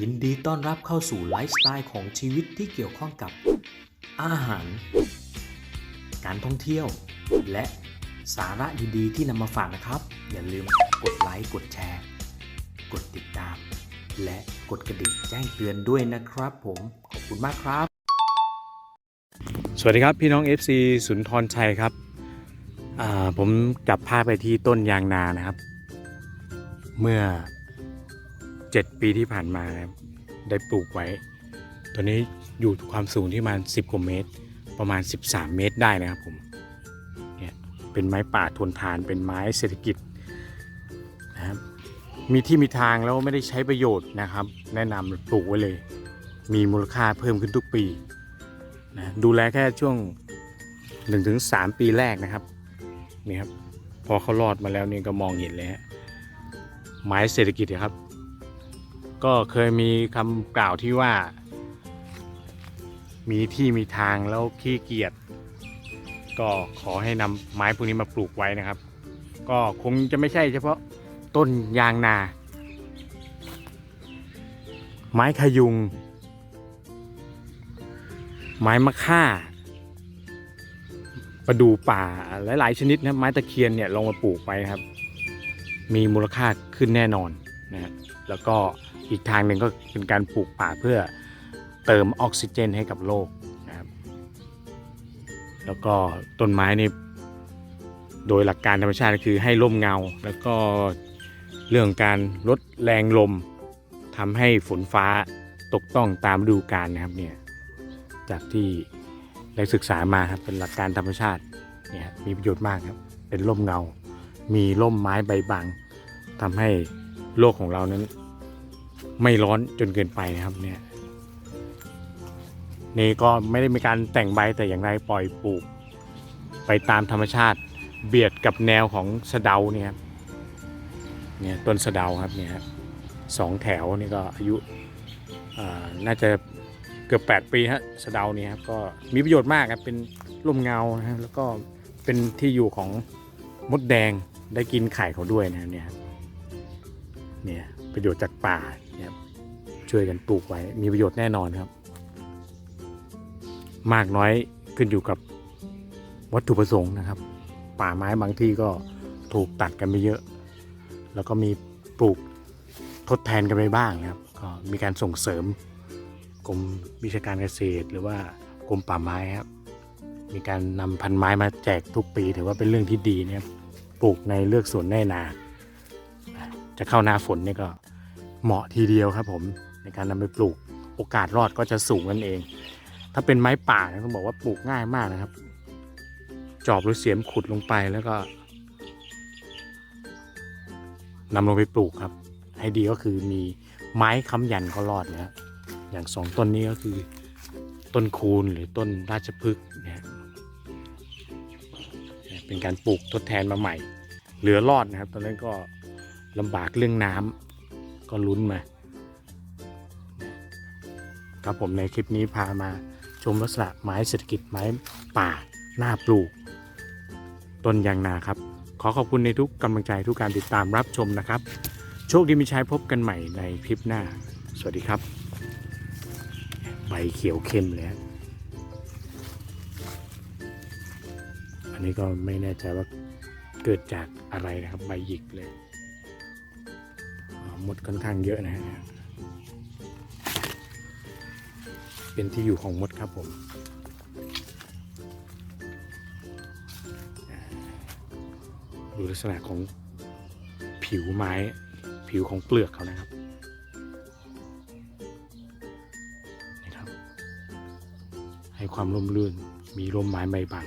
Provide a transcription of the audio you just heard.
ยินดีต้อนรับเข้าสู่ไลฟ์สไตล์ของชีวิตที่เกี่ยวข้องกับ อาหาร การท่องเที่ยว และสาระดีๆที่นำมาฝากนะครับ อย่าลืมกดไลค์กดแชร์ กดติดตาม และกดกระดิ่งแจ้งเตือนด้วยนะครับ ผมขอบคุณมากครับ สวัสดีครับพี่น้อง FC สุนทรชัยครับผมจับภาไปที่ต้นยางนานะครับ เมื่อ 7ปีที่ผ่านมาครับได้ปลูกไว้ ตัวนี้อยู่ความสูงที่ประมาณ10กว่าเมตร ประมาณ 13 เมตรได้นะครับผมเนี่ยเป็นไม้ป่าทนทานเป็นไม้เศรษฐกิจนะครับมีที่มีทางแล้วไม่ได้ใช้ประโยชน์นะครับ แนะนำปลูกไว้เลย มีมูลค่าเพิ่มขึ้นทุกปีนะดูแลแค่ช่วง 1-3 ปีแรกนะครับนี่ครับพอเขารอดมาแล้วนี่ก็มองเห็นเลยฮะไม้เศรษฐกิจครับ ก็เคยมีคำกล่าวที่ว่า มีที่มีทางแล้วขี้เกียจก็ขอให้นำไม้พวกนี้มาปลูกไว้นะครับ ก็คงจะไม่ใช่เฉพาะต้นยางนา ไม้ขยุง ไม้มะค่าประดูป่าหลาย ๆ ชนิดนะไม้ตะเคียนเนี่ยลองมาปลูกไปนะครับ มีมูลค่าขึ้นแน่นอนนะฮะแล้วก็ อีกทางหนึ่งก็เป็นการปลูกป่าเพื่อเติมออกซิเจนให้กับโลกนะครับ แล้วก็ต้นไม้นี่โดยหลักการธรรมชาติก็คือให้ร่มเงา แล้วก็เรื่องการลดแรงลมทำให้ฝนฟ้าตกต้องตามฤดูกาลนะครับเนี่ยจากที่ได้ศึกษามาครับเป็นหลักการธรรมชาติเนี่ยครับมีประโยชน์มากครับเป็นร่มเงา มีร่มไม้ใบบังทำให้โลกของเรานั้น ไม่ร้อนจนเกินไปนะครับเนี่ยนี่ก็ไม่ได้มีการแต่งใบแต่อย่างไรปล่อยปลูก ไปตามธรรมชาติเบียดกับแนวของสะเดาเนี่ยครับเนี่ยต้นสะเดาครับเนี่ยครับสองแถวนี่ก็อายุน่าจะเกือบ 8 ปีฮะสะเดาเนี่ยครับก็มีประโยชน์มากครับเป็นร่มเงานะฮะแล้วก็เป็นที่อยู่ของมดแดงได้กินไข่เขาด้วยนะเนี่ยเนี่ย ประโยชน์จากป่าครับช่วยกันปลูกไว้มีประโยชน์แน่นอนครับ มากน้อยขึ้นอยู่กับวัตถุประสงค์นะครับ ป่าไม้บางที่ก็ถูกตัดกันไปเยอะ แล้วก็มีปลูกทดแทนกันไปบ้างนะครับ ก็มีการส่งเสริมกรมวิชาการเกษตร หรือว่ากรมป่าไม้ครับ มีการนำพันไม้มาแจกทุกปี ถือว่าเป็นเรื่องที่ดีนะครับ ปลูกในเลือกสวนแน่นา จะเข้าหน้าฝนนี่ก็ เหมาะทีเดียวครับผมในการนำไปปลูกโอกาสรอดก็จะสูงนั่นเอง ถ้าเป็นไม้ป่าเนี่ยต้องบอกว่าปลูกง่ายมากนะครับ จอบหรือเสียมขุดลงไปแล้วก็นำลงไปปลูกครับ ให้ดีก็คือมีไม้ค้ำยันก็รอดนะครับอย่างสองต้นนี้ก็คือต้นคูนหรือต้นราชพฤกษ์นะฮะเป็นการปลูกทดแทนมาใหม่ เหลือรอดนะครับ ตอนนั้นก็ลำบากเรื่องน้ำ ก็ลุ้นมา ครับผมในคลิปนี้พามาชมลักษณะไม้เศรษฐกิจไม้ป่าหน้าปลูก ต้นยางนาครับ ขอขอบคุณในทุกกำลังใจทุกการติดตามรับชมนะครับ โชคดีมีชัยพบกันใหม่ในคลิปหน้า สวัสดีครับ ใบเขียวเข้มเลยอันนี้ก็ไม่แน่ใจว่าเกิดจากอะไรนะครับใบหยิกเลย มดค่อนข้างเยอะนะฮะเป็นที่อยู่ของมดครับผมดูลักษณะของผิวไม้ผิวของเปลือกเขานะครับนี่ครับ ให้ความร่มรื่นมีร่มไม้ใบบัง